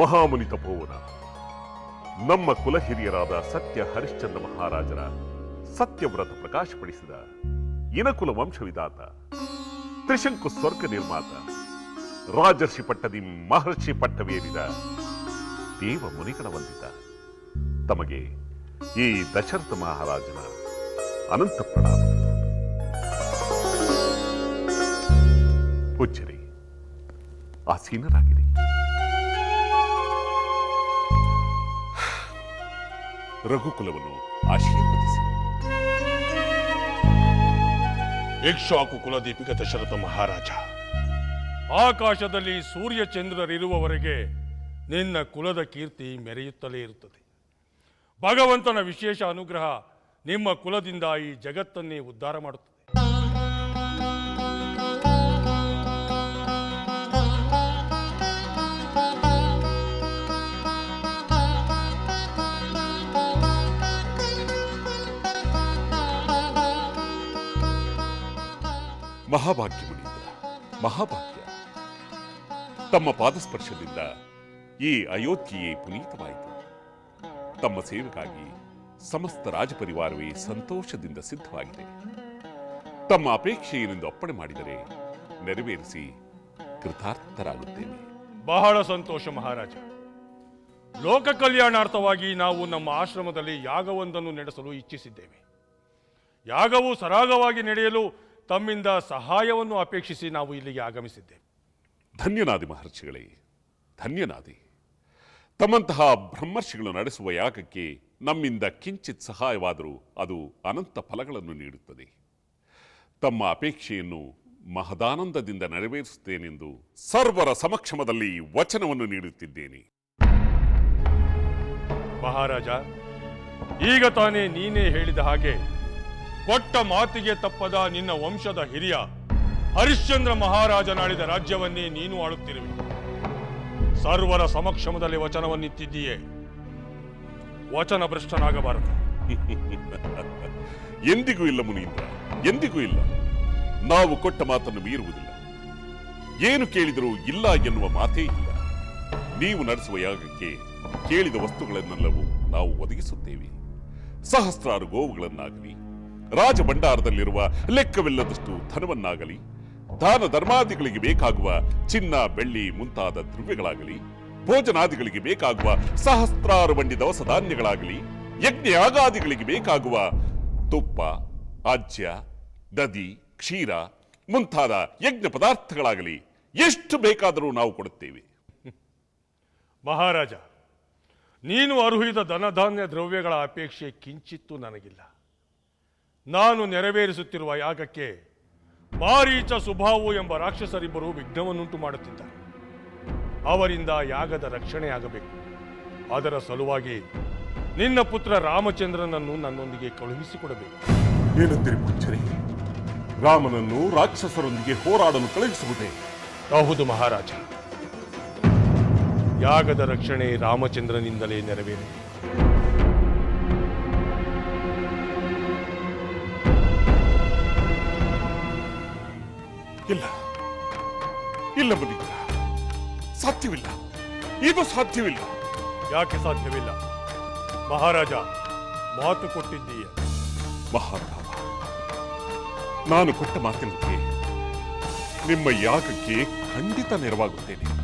ಮಹಾಮುನಿ ತಪೋವನ ನಮ್ಮ ಕುಲಹಿರಿಯರಾದ ಸತ್ಯ ಹರಿಶ್ಚಂದ್ರ ಮಹಾರಾಜರ ಸತ್ಯವ್ರತ ಪ್ರಕಾಶಪಡಿಸಿದ ಇನಕುಲ ವಂಶವಿದಾತ, ತ್ರಿಶಂಕು ಸ್ವರ್ಗ ನಿರ್ಮಾತ, ರಾಜರ್ಷಿ ಪಟ್ಟದಿ ಮಹರ್ಷಿ ಪಟ್ಟವೇರಿದ ದೇವ ಮುನಿಗಳ ವಂದಿತ. ತಮಗೆ ಈ ದಶರಥ ಮಹಾರಾಜನ ಅನಂತ ಪ್ರಣಾಮ. ಪೂಜ್ಯರಿ ಆಸೀನರಾಗಿರಿ. ರಘುಕುಲವನ್ನು ಆಶೀರ್ವದಿಸಿ. ಕುಲ ಕುಲದೀಪಿಕ ದಶರಥ ಮಹಾರಾಜ, ಆಕಾಶದಲ್ಲಿ ಸೂರ್ಯ ಚಂದ್ರರಿರುವವರೆಗೆ ನಿನ್ನ ಕುಲದ ಕೀರ್ತಿ ಮೆರೆಯುತ್ತಲೇ ಇರುತ್ತದೆ. ಭಗವಂತನ ವಿಶೇಷ ಅನುಗ್ರಹ ನಿಮ್ಮ ಕುಲದಿಂದ ಈ ಜಗತ್ತನ್ನೇ ಉದ್ಧಾರ ಮಾಡುತ್ತದೆ. ಮಹಾಭಾಗ್ಯ ಮಹಾಭಾಗ್ಯ. ತಮ್ಮ ಪಾದಸ್ಪರ್ಶದಿಂದ ಈ ಅಯೋಧ್ಯೆಯೇ ಪುನೀತವಾಯಿತು. ತಮ್ಮ ಸೇವೆಗಾಗಿ ಸಮಸ್ತ ರಾಜಪರಿವಾರವೇ ಸಂತೋಷದಿಂದ ಸಿದ್ಧವಾಗಿದೆ. ತಮ್ಮ ಅಪೇಕ್ಷೆ ಏನೆಂದು ಅಪ್ಪಣೆ ಮಾಡಿದರೆ ನೆರವೇರಿಸಿ ಕೃತಾರ್ಥರಾಗುತ್ತೇನೆ. ಬಹಳ ಸಂತೋಷ ಮಹಾರಾಜ. ಲೋಕ ಕಲ್ಯಾಣಾರ್ಥವಾಗಿ ನಾವು ನಮ್ಮ ಆಶ್ರಮದಲ್ಲಿ ಯಾಗವೊಂದನ್ನು ನಡೆಸಲು ಇಚ್ಛಿಸಿದ್ದೇವೆ. ಯಾಗವು ಸರಾಗವಾಗಿ ನಡೆಯಲು ತಮ್ಮಿಂದ ಸಹಾಯವನ್ನು ಅಪೇಕ್ಷಿಸಿ ನಾವು ಇಲ್ಲಿಗೆ ಆಗಮಿಸಿದ್ದೇವೆ. ಧನ್ಯನಾದಿ ಮಹರ್ಷಿಗಳೇ ಧನ್ಯನಾದಿ. ತಮ್ಮಂತಹ ಬ್ರಹ್ಮರ್ಷಿಗಳು ನಡೆಸುವ ಯಾಗಕ್ಕೆ ನಮ್ಮಿಂದ ಕಿಂಚಿತ್ ಸಹಾಯವಾದರೂ ಅದು ಅನಂತ ಫಲಗಳನ್ನು ನೀಡುತ್ತದೆ. ತಮ್ಮ ಅಪೇಕ್ಷೆಯನ್ನು ಮಹದಾನಂದದಿಂದ ನೆರವೇರಿಸುತ್ತೇನೆಂದು ಸರ್ವರ ಸಮಕ್ಷಮದಲ್ಲಿ ವಚನವನ್ನು ನೀಡುತ್ತಿದ್ದೇನೆ. ಮಹಾರಾಜ ಈಗ ತಾನೇ ನೀನೇ ಹೇಳಿದ ಹಾಗೆ ಕೊಟ್ಟ ಮಾತಿಗೆ ತಪ್ಪದ ನಿನ್ನ ವಂಶದ ಹಿರಿಯ ಹರಿಶ್ಚಂದ್ರ ಮಹಾರಾಜನಾಳಿದ ರಾಜ್ಯವನ್ನೇ ನೀನು ಆಳುತ್ತಿರುವೆ. ಸರ್ವರ ಸಮಕ್ಷಮದಲ್ಲಿ ವಚನವನ್ನಿತ್ತಿದ್ದೀಯೇ. ವಚನ ಭ್ರಷ್ಟನಾಗಬಾರದು ಎಂದಿಗೂ ಇಲ್ಲ ಮುನೀಂದ್ರ, ಎಂದಿಗೂ ಇಲ್ಲ. ನಾವು ಕೊಟ್ಟ ಮಾತನ್ನು ಮೀರುವುದಿಲ್ಲ. ಏನು ಕೇಳಿದರೂ ಇಲ್ಲ ಎನ್ನುವ ಮಾತೇ ಇಲ್ಲ. ನೀವು ನಡೆಸುವ ಯಾಗಕ್ಕೆ ಕೇಳಿದ ವಸ್ತುಗಳನ್ನೆಲ್ಲವೂ ನಾವು ಒದಗಿಸುತ್ತೇವೆ. ಸಹಸ್ರಾರು ಗೋವುಗಳನ್ನಾಗಲಿ ರಾಜಭಂಡಾರದಲ್ಲಿರುವ ಲೆಕ್ಕವಿಲ್ಲದಷ್ಟು ಧನವನ್ನಾಗಲಿ, ದಾನ ಧರ್ಮಾದಿಗಳಿಗೆ ಬೇಕಾಗುವ ಚಿನ್ನ, ಬೆಳ್ಳಿ ಮುಂತಾದ ದ್ರವ್ಯಗಳಾಗಲಿ, ಭೋಜನಾದಿಗಳಿಗೆ ಬೇಕಾಗುವ ಸಹಸ್ರಾರು ಬಂಡಿ ದವಸ ಧಾನ್ಯಗಳಾಗಲಿ ಯಜ್ಞ ಯಾಗಾದಿಗಳಿಗೆ ಬೇಕಾಗುವ ತುಪ್ಪ ಆಜ್ಯ ದದಿ ಕ್ಷೀರ ಮುಂತಾದ ಯಜ್ಞ ಪದಾರ್ಥಗಳಾಗಲಿ ಎಷ್ಟು ಬೇಕಾದರೂ ನಾವು ಕೊಡುತ್ತೇವೆ. ಮಹಾರಾಜ, ನೀನು ಅರ್ಹಿದ ಧನಧಾನ್ಯ ದ್ರವ್ಯಗಳ ಅಪೇಕ್ಷೆ ಕಿಂಚಿತ್ತೂ ನನಗಿಲ್ಲ. ನಾನು ನೆರವೇರಿಸುತ್ತಿರುವ ಯಾಗಕ್ಕೆ ಮಾರೀಚ ಸುಭಾವು ಎಂಬ ರಾಕ್ಷಸರಿಬ್ಬರು ವಿಘ್ನವನ್ನುಂಟು ಮಾಡುತ್ತಿದ್ದಾರೆ. ಅವರಿಂದ ಯಾಗದ ರಕ್ಷಣೆಯಾಗಬೇಕು. ಅದರ ಸಲುವಾಗಿ ನಿನ್ನ ಪುತ್ರ ರಾಮಚಂದ್ರನನ್ನು ನನ್ನೊಂದಿಗೆ ಕಳುಹಿಸಿಕೊಡಬೇಕು. ಏನಂತೀರಿ ಪುಚ್ಚರಿ ರಾಮನನ್ನು ರಾಕ್ಷಸರೊಂದಿಗೆ ಹೋರಾಡಲು ಕಳುಹಿಸುವುದೇ ಹೌದು ಮಹಾರಾಜ. ಯಾಗದ ರಕ್ಷಣೆ ರಾಮಚಂದ್ರನಿಂದಲೇ ನೆರವೇರಿದೆ. ಇಲ್ಲ. ಇಲ್ಲ ಮುನೀಂದ್ರ ಸಾಧ್ಯವಿಲ್ಲ. ಇದು ಸಾಧ್ಯವಿಲ್ಲ. ಯಾಕೆ ಸಾಧ್ಯವಿಲ್ಲ? ಮಹಾರಾಜ ಮಾತು ಕೊಟ್ಟಿದ್ದೀಯ. ಮಹಾರಾಮ ನಾನು ಕೊಟ್ಟ ಮಾತಿನಂತೆ ನಿಮ್ಮ ಯಾಗಕ್ಕೆ ಖಂಡಿತ ನೆರವಾಗುತ್ತೇನೆ.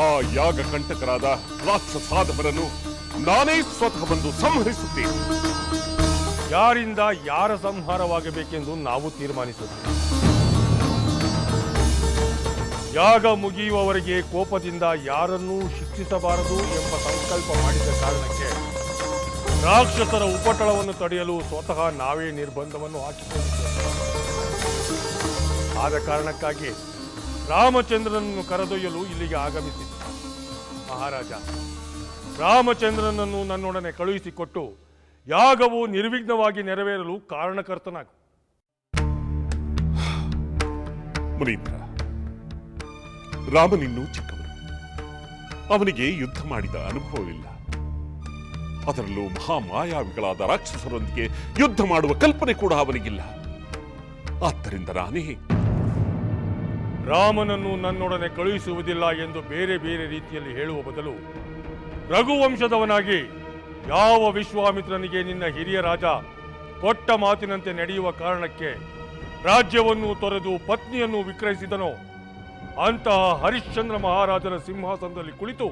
ಆ ಯಾಗ ಕಂಟಕರಾದ ರಾಕ್ಷಸಾಧವರನ್ನು ನಾನೇ ಸ್ವತಃ ಬಂದು ಸಂಹರಿಸುತ್ತೇನೆ. ಯಾರಿಂದ ಯಾರ ಸಂಹಾರವಾಗಬೇಕೆಂದು ನಾವು ತೀರ್ಮಾನಿಸುತ್ತೇವೆ? ಯಾಗ ಮುಗಿಯುವವರಿಗೆ ಕೋಪದಿಂದ ಯಾರನ್ನೂ ಶಿಕ್ಷಿಸಬಾರದು ಎಂಬ ಸಂಕಲ್ಪ ಮಾಡಿದ ಕಾರಣಕ್ಕೆ ರಾಕ್ಷಸರ ಉಪಟಳವನ್ನು ತಡೆಯಲು ಸ್ವತಃ ನಾವೇ ನಿರ್ಬಂಧವನ್ನು ಹಾಕಿಕೊಂಡಿದ್ದೇವೆ. ಆದ ಕಾರಣಕ್ಕಾಗಿ ರಾಮಚಂದ್ರನನ್ನು ಕರೆದೊಯ್ಯಲು ಇಲ್ಲಿಗೆ ಆಗಮಿಸಿದ್ದೆ. ಮಹಾರಾಜ, ರಾಮಚಂದ್ರನನ್ನು ನನ್ನೊಡನೆ ಕಳುಹಿಸಿಕೊಟ್ಟು ಯಾಗವು ನಿರ್ವಿಘ್ನವಾಗಿ ನೆರವೇರಲು ಕಾರಣಕರ್ತನಾಗು. ಮುನೀಂದ್ರ ರಾಮನಿನ್ನೂ ಚಿಕ್ಕವನು. ಅವನಿಗೆ ಯುದ್ಧ ಮಾಡಿದ ಅನುಭವವಿಲ್ಲ. ಅದರಲ್ಲೂ ಮಹಾಮಾಯಾವಿಗಳಾದ ರಾಕ್ಷಸರೊಂದಿಗೆ ಯುದ್ಧ ಮಾಡುವ ಕಲ್ಪನೆ ಕೂಡ ಅವನಿಗಿಲ್ಲ. ಆದ್ದರಿಂದ ನಾನೇ ರಾಮನನ್ನು ನನ್ನೊಡನೆ ಕಳುಹಿಸುವುದಿಲ್ಲ ಎಂದು ಬೇರೆ ಬೇರೆ ರೀತಿಯಲ್ಲಿ ಹೇಳುವ ಬದಲು ರಘುವಂಶದವನಾಗಿ ಯಾವ ವಿಶ್ವಾಮಿತ್ರನಿಗೆ ನಿನ್ನ ಹಿರಿಯ ರಾಜ ಕೊಟ್ಟ ಮಾತಿನಂತೆ ನಡೆಯುವ ಕಾರಣಕ್ಕೆ ರಾಜ್ಯವನ್ನು ತೊರೆದು ಪತ್ನಿಯನ್ನು ವಿಕ್ರಯಿಸಿದನೋ ಅಂತಹ ಹರಿಶ್ಚಂದ್ರ ಮಹಾರಾಜರ ಸಿಂಹಾಸನದಲ್ಲಿ ಕುಳಿತು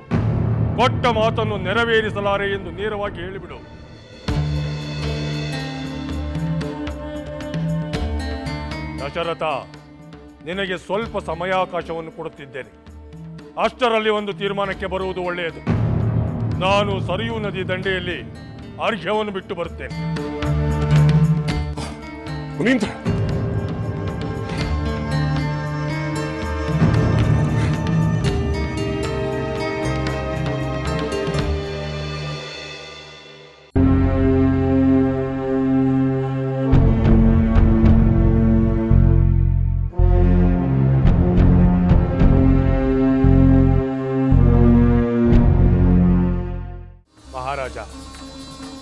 ಕೊಟ್ಟ ಮಾತನ್ನು ನೆರವೇರಿಸಲಾರೆ ಎಂದು ನೇರವಾಗಿ ಹೇಳಿಬಿಡು. ದಶರಥ, ನಿನಗೆ ಸ್ವಲ್ಪ ಸಮಯಾವಕಾಶವನ್ನು ಕೊಡುತ್ತಿದ್ದೇನೆ. ಅಷ್ಟರಲ್ಲಿ ಒಂದು ತೀರ್ಮಾನಕ್ಕೆ ಬರುವುದು ಒಳ್ಳೆಯದು. ನಾನು ಸರಿಯೂ ನದಿ ದಂಡೆಯಲ್ಲಿ ಅರ್ಘ್ಯವನ್ನು ಬಿಟ್ಟು ಬರುತ್ತೇನೆ.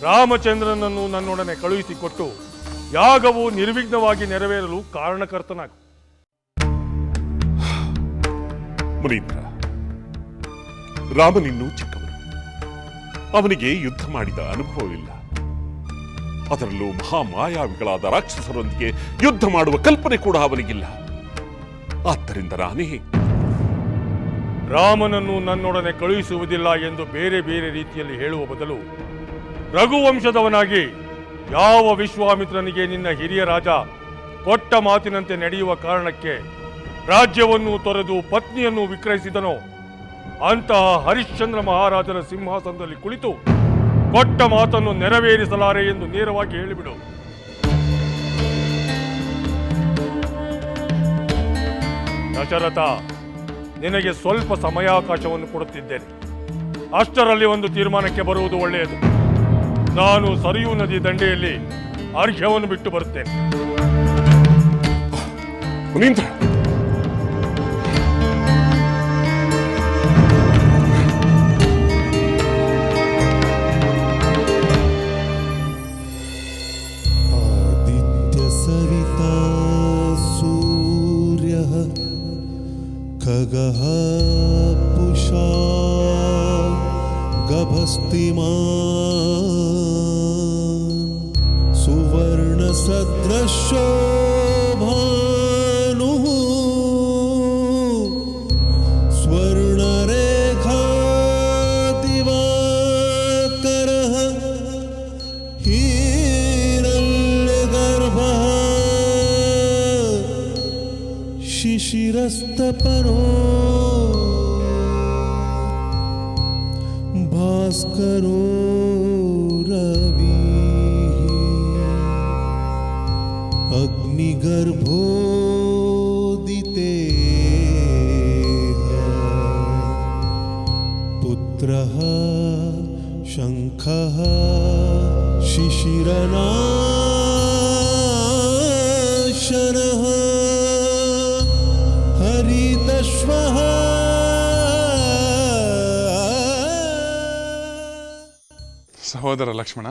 ರಾಮಚಂದ್ರನನ್ನು ನನ್ನೊಡನೆ ಕಳುಹಿಸಿಕೊಟ್ಟು ಯಾಗವು ನಿರ್ವಿಘ್ನವಾಗಿ ನೆರವೇರಲು ಕಾರಣಕರ್ತನಾಗು. ಮುನೀಂದ್ರ ರಾಮನಿನ್ನೂ ಚಿಕ್ಕವನು. ಅವನಿಗೆ ಯುದ್ಧ ಮಾಡಿದ ಅನುಭವವಿಲ್ಲ. ಅದರಲ್ಲೂ ಮಹಾಮಾಯಾವಿಗಳಾದ ರಾಕ್ಷಸರೊಂದಿಗೆ ಯುದ್ಧ ಮಾಡುವ ಕಲ್ಪನೆ ಕೂಡ ಅವನಿಗಿಲ್ಲ. ಆದ್ದರಿಂದ ನಾನೇ ರಾಮನನ್ನು ನನ್ನೊಡನೆ ಕಳುಹಿಸುವುದಿಲ್ಲ ಎಂದು ಬೇರೆ ಬೇರೆ ರೀತಿಯಲ್ಲಿ ಹೇಳುವ ಬದಲು ರಘುವಂಶದವನಾಗಿ ಯಾವ ವಿಶ್ವಾಮಿತ್ರನಿಗೆ ನಿನ್ನ ಹಿರಿಯ ರಾಜ ಕೊಟ್ಟ ಮಾತಿನಂತೆ ನಡೆಯುವ ಕಾರಣಕ್ಕೆ ರಾಜ್ಯವನ್ನು ತೊರೆದು ಪತ್ನಿಯನ್ನು ವಿಕ್ರಯಿಸಿದನೋ? ಅಂತಹ ಹರಿಶ್ಚಂದ್ರ ಮಹಾರಾಜರ ಸಿಂಹಾಸನದಲ್ಲಿ ಕುಳಿತು ಕೊಟ್ಟ ಮಾತನ್ನು ನೆರವೇರಿಸಲಾರೆ ಎಂದು ನೇರವಾಗಿ ಹೇಳಿಬಿಡು. ದಶರಥ, ನಿನಗೆ ಸ್ವಲ್ಪ ಸಮಯಾವಕಾಶವನ್ನು ಕೊಡುತ್ತಿದ್ದೇನೆ. ಅಷ್ಟರಲ್ಲಿ ಒಂದು ತೀರ್ಮಾನಕ್ಕೆ ಬರುವುದು ಒಳ್ಳೆಯದು. ನಾನು ಸರಿಯೂ ನದಿ ದಂಡೆಯಲ್ಲಿ ಅರ್ಘ್ಯವನ್ನು ಬಿಟ್ಟು ಬರುತ್ತೇನೆ. स्वस्तिमान् सुवर्णसदृशोभानुः। स्वर्णरेखादिवाकरः हीरल्यगर्भः शिशिरस्तपरो। करो रवि अग्निगर्भो ಸಹೋದರ ಲಕ್ಷ್ಮಣ.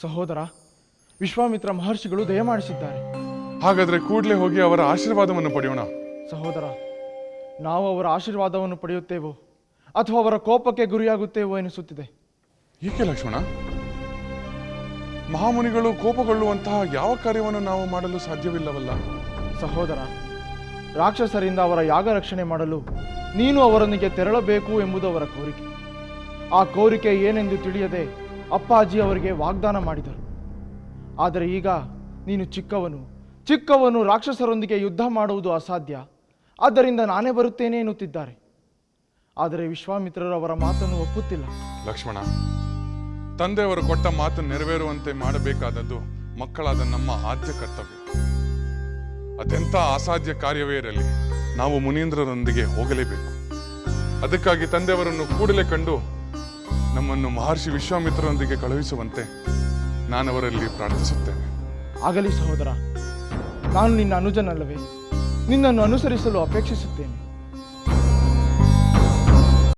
ಸಹೋದರ ವಿಶ್ವಾಮಿತ್ರ ಮಹರ್ಷಿಗಳು ದಯಮಾಡಿಸಿದ್ದಾರೆ ಹಾಗಾದ್ರೆ ಕೂಡಲೇ ಹೋಗಿ ಅವರ ಆಶೀರ್ವಾದವನ್ನು ಪಡೆಯೋಣ. ಸಹೋದರ ನಾವು ಅವರ ಆಶೀರ್ವಾದವನ್ನು ಪಡೆಯುತ್ತೇವೋ ಅಥವಾ ಅವರ ಕೋಪಕ್ಕೆ ಗುರಿಯಾಗುತ್ತೇವೋ ಎನಿಸುತ್ತಿದೆ. ಏಕೆ ಲಕ್ಷ್ಮಣ? ಮಹಾಮುನಿಗಳು ಕೋಪಗೊಳ್ಳುವಂತಹ ಯಾವ ಕಾರ್ಯವನ್ನು ನಾವು ಮಾಡಲು ಸಾಧ್ಯವಿಲ್ಲವಲ್ಲ? ಸಹೋದರ ರಾಕ್ಷಸರಿಂದ ಅವರ ಯಾಗ ರಕ್ಷಣೆ ಮಾಡಲು ನೀನು ಅವರೊಂದಿಗೆ ತೆರಳಬೇಕು ಎಂಬುದು ಅವರ ಕೋರಿಕೆ. ಆ ಕೋರಿಕೆ ಏನೆಂದು ತಿಳಿಯದೆ ಅಪ್ಪಾಜಿ ಅವರಿಗೆ ವಾಗ್ದಾನ ಮಾಡಿದರು. ಆದರೆ ಈಗ ನೀನು ಚಿಕ್ಕವನು. ಚಿಕ್ಕವನು ರಾಕ್ಷಸರೊಂದಿಗೆ ಯುದ್ಧ ಮಾಡುವುದು ಅಸಾಧ್ಯ. ಆದ್ದರಿಂದ ನಾನೇ ಬರುತ್ತೇನೆ ಎನ್ನುತ್ತಿದ್ದಾರೆ. ಆದರೆ ವಿಶ್ವಾಮಿತ್ರರು ಅವರ ಮಾತನ್ನು ಒಪ್ಪುತ್ತಿಲ್ಲ. ಲಕ್ಷ್ಮಣ, ತಂದೆಯವರು ಕೊಟ್ಟ ಮಾತು ನೆರವೇರುವಂತೆ ಮಾಡಬೇಕಾದದ್ದು ಮಕ್ಕಳಾದ ನಮ್ಮ ಆದ್ಯ ಕರ್ತವ್ಯ. ಅದೆಂಥ ಅಸಾಧ್ಯ ಕಾರ್ಯವೇ ಇರಲಿ, ನಾವು ಮುನೀಂದ್ರರೊಂದಿಗೆ ಹೋಗಲೇಬೇಕು. ಅದಕ್ಕಾಗಿ ತಂದೆಯವರನ್ನು ಕೂಡಲೇ ಕಂಡು ನಮ್ಮನ್ನು ಮಹರ್ಷಿ ವಿಶ್ವಾಮಿತ್ರರೊಂದಿಗೆ ಕಳುಹಿಸುವಂತೆ ನಾನವರಲ್ಲಿ ಪ್ರಾರ್ಥಿಸುತ್ತೇನೆ. ಆಗಲಿ ಸಹೋದರ ನಾನು ನಿನ್ನ ಅನುಜನಲ್ಲವೇ. ನಿನ್ನನ್ನು ಅನುಸರಿಸಲು ಅಪೇಕ್ಷಿಸುತ್ತೇನೆ.